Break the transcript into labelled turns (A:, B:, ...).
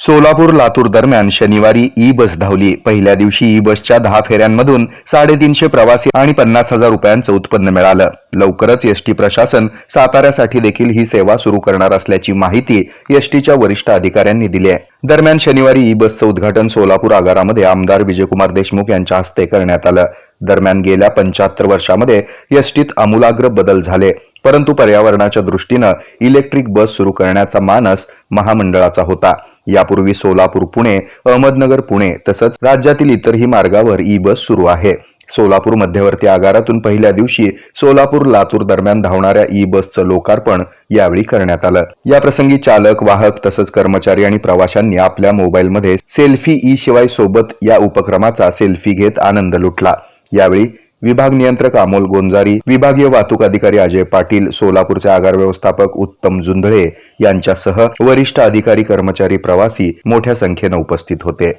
A: सोलापूर लातूर दरम्यान शनिवारी ई बस धावली. पहिल्या दिवशी ई बसच्या दहा फेऱ्यांमधून साडेतीनशे प्रवासी आणि पन्नास हजार रुपयांचं उत्पन्न मिळालं. लवकरच एसटी प्रशासन साताऱ्यासाठी देखील ही सेवा सुरू करणार असल्याची माहिती एसटीच्या वरिष्ठ अधिकाऱ्यांनी दिली आहे दरम्यान शनिवारी ई बसचं उद्घाटन सोलापूर आगारामध्ये आमदार विजयकुमार देशमुख यांच्या हस्ते करण्यात आलं. दरम्यान गेल्या पंच्याहत्तर वर्षामध्ये एसटीत आमूलाग्र बदल झाले परंतु पर्यावरणाच्या दृष्टीनं इलेक्ट्रिक बस सुरू करण्याचा मानस महामंडळाचा होता. यापूर्वी सोलापूर पुणे अहमदनगर पुणे तसंच राज्यातील इतरही मार्गावर ई बस सुरू आहे. सोलापूर मध्यवर्ती आगारातून पहिल्या दिवशी सोलापूर लातूर दरम्यान धावणाऱ्या ई बसचं लोकार्पण यावेळी करण्यात आलं. या प्रसंगी चालक वाहक तसंच कर्मचारी आणि प्रवाशांनी आपल्या मोबाईलमध्ये सेल्फी ई शिवाय सोबत या उपक्रमाचा सेल्फी घेत आनंद लुटला. यावेळी विभाग नियंत्रक अमोल गोंजारी विभागीय वाहतूक अधिकारी अजय पाटील सोलापूरचे आगार व्यवस्थापक उत्तम जुंधळे यांच्यासह वरिष्ठ अधिकारी कर्मचारी प्रवासी मोठ्या संख्येनं उपस्थित होते.